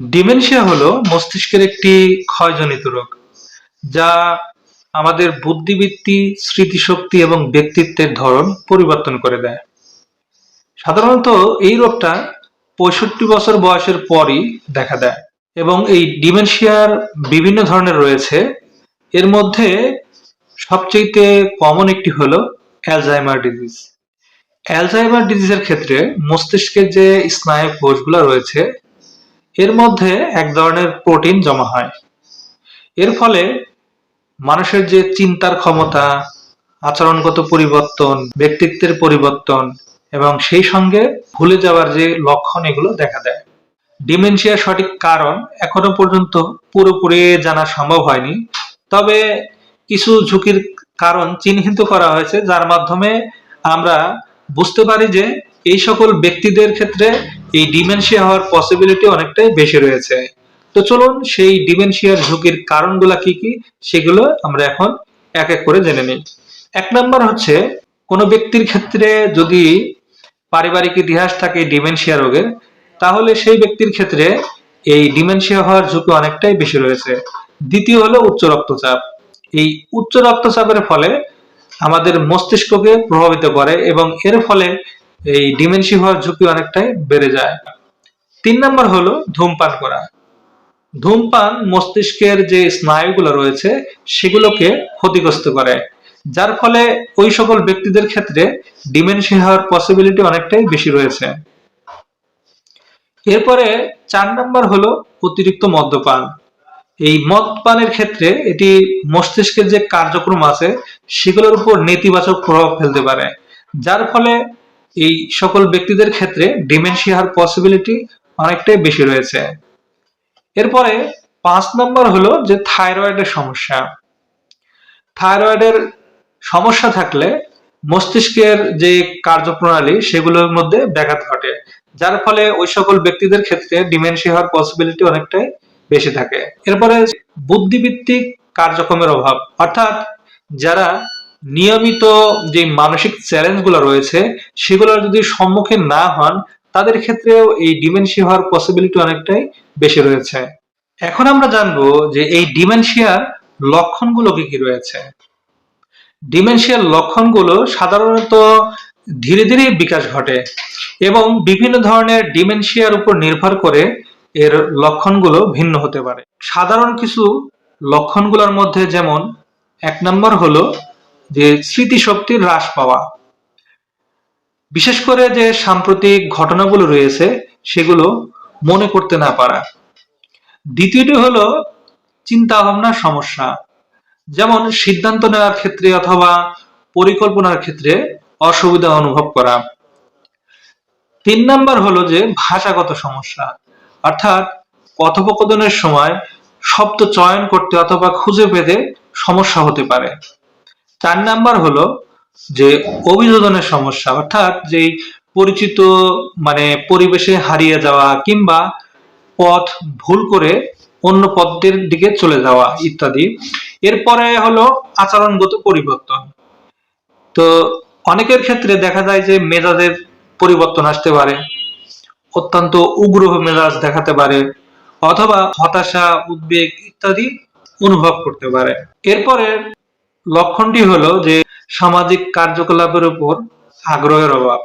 Dementia হলো মস্তিষ্কের একটি ক্ষয়জনিত রোগ, যা আমাদের বুদ্ধিবৃত্তি, স্মৃতিশক্তি এবং ব্যক্তিত্বের ধরন পরিবর্তন করে দেয়। সাধারণত এই রোগটা পঁয়ষট্টি বছর বয়সের পরই দেখা দেয় এবং এই ডিমেনশিয়ার বিভিন্ন ধরনের রয়েছে। এর মধ্যে সবচেয়ে কমন একটি হলো অ্যালজাইমার ডিজিজ। অ্যালজাইমার ডিজিজের ক্ষেত্রে মস্তিষ্কের যে স্নায়ু কোষগুলো রয়েছে এর মধ্যে এক ধরনের প্রোটিন জমা হয়। এর ফলে মানুষের যে চিন্তার ক্ষমতা, আচরণগত পরিবর্তন, ব্যক্তিত্বের পরিবর্তন এবং সেই সঙ্গে ভুলে যাওয়ার যে লক্ষণ এগুলো দেখা দেয়। ডিমেনশিয়ার সঠিক কারণ এখনও পর্যন্ত পুরোপুরি জানা সম্ভব হয়নি। তবে কিছু ঝুঁকির কারণ চিহ্নিত করা হয়েছে, যার মাধ্যমে আমরা বুঝতে পারি যে এই সকল ব্যক্তিদের ক্ষেত্রে এই ডিমেনশিয়া হওয়ার পসিবিলিটি অনেকটাই বেশি রয়েছে। তো চলুন সেই ডিমেনশিয়ার ঝুঁকির কারণগুলো কি কি, সেগুলো আমরা এখন এক এক করে জেনে নিই। এক নম্বর হচ্ছে, কোনো ব্যক্তির ক্ষেত্রে যদি পারিবারিক ইতিহাস থাকে ডিমেনশিয়া রোগের, তাহলে সেই ব্যক্তির ক্ষেত্রে এই ডিমেনশিয়া হওয়ার ঝুঁকি অনেকটাই বেশি রয়েছে। দ্বিতীয় হলো উচ্চ রক্তচাপ। এই উচ্চ রক্তচাপের ফলে আমাদের মস্তিষ্ককে প্রভাবিত করে এবং এর ফলে এই ডিমেনশিয়া হওয়ার ঝুঁকি অনেকটাই বেড়ে যায়। তিন নম্বর হলো ধূমপান করা। ধূমপান মস্তিষ্কের যে স্নায়ুগুলো রয়েছে, সেগুলোকে ক্ষতিগ্রস্ত করে। যার ফলে ওই সকল ব্যক্তিদের ক্ষেত্রে ডিমেনশিয়া হওয়ার পসিবিলিটি অনেকটাই বেশি রয়েছে। এরপরে চার নম্বর হলো অতিরিক্ত মদ্যপান। এই মদপানের ক্ষেত্রে এটি মস্তিষ্কের যে কার্যক্রম আছে, সেগুলোর উপর নেতিবাচক প্রভাব ফেলতে পারে। যার ফলে এই সকল ব্যক্তিদের ক্ষেত্রে ডিমেনশিয়া হওয়ার পসিবিলিটি অনেকটাই বেশি রয়েছে। এরপরে পাঁচ নম্বর হলো যে থাইরয়েডের সমস্যা। থাইরয়েডের সমস্যা থাকলে মস্তিষ্কের যে কার্যপ্রণালী সেগুলোর মধ্যে ব্যাঘাত ঘটে, যার ফলে ওই সকল ব্যক্তিদের ক্ষেত্রে ডিমেনশিয়া হওয়ার পসিবিলিটি অনেকটাই বেশি থাকে। এরপরে বুদ্ধিভিত্তিক কার্যক্রমের অভাব, অর্থাৎ যারা নিয়মিত যে মানসিক চ্যালেঞ্জগুলো রয়েছে সেগুলোর যদি সম্মুখীন না হন, তাদের ক্ষেত্রেও এই ডিমেনশিয়া হওয়ার পসিবিলিটি অনেকটাই বেশি রয়েছে। এখন আমরা জানব যে এই ডিমেনশিয়ার লক্ষণগুলো কি কি রয়েছে। ডিমেনশিয়ার লক্ষণগুলো সাধারণত ধীরে ধীরে বিকাশ ঘটে এবং বিভিন্ন ধরনের ডিমেনশিয়ার উপর নির্ভর করে এর লক্ষণগুলো ভিন্ন হতে পারে। সাধারণ কিছু লক্ষণগুলোর মধ্যে যেমন, এক নম্বর হলো যে স্মৃতিশক্তির হ্রাস পাওয়া। বিশেষ করে যে সাম্প্রতিক ঘটনাগুলো রয়েছে, সেগুলো মনে করতে না পারা। দ্বিতীয়টি হলো চিন্তা ভাবনার সমস্যা। যেমন সিদ্ধান্ত নেওয়ার ক্ষেত্রে অথবা পরিকল্পনার ক্ষেত্রে অসুবিধা অনুভব করা। তিন নাম্বার হলো যে ভাষাগত সমস্যা, অর্থাৎ কথোপকথনের সময় শব্দ চয়ন করতে অথবা খুঁজে পেতে সমস্যা হতে পারে। চার নাম্বার হলো যে অভিযোজনের সমস্যা, অর্থাৎ যে পরিচিত মানে পরিবেশে হারিয়ে যাওয়া কিংবা পথ ভুল করে অন্য পথের দিকে চলে যাওয়া ইত্যাদি। এরপরে হলো আচরণগত পরিবর্তন। তো অনেকের ক্ষেত্রে দেখা যায় যে মেজাজের পরিবর্তন আসতে পারে, অত্যন্ত উগ্র মেজাজ দেখাতে পারে, অথবা হতাশা, উদ্বেগ ইত্যাদি অনুভব করতে পারে। এরপরে লক্ষণটি হলো যে সামাজিক কার্যকলাপের উপর আগ্রহের অভাব।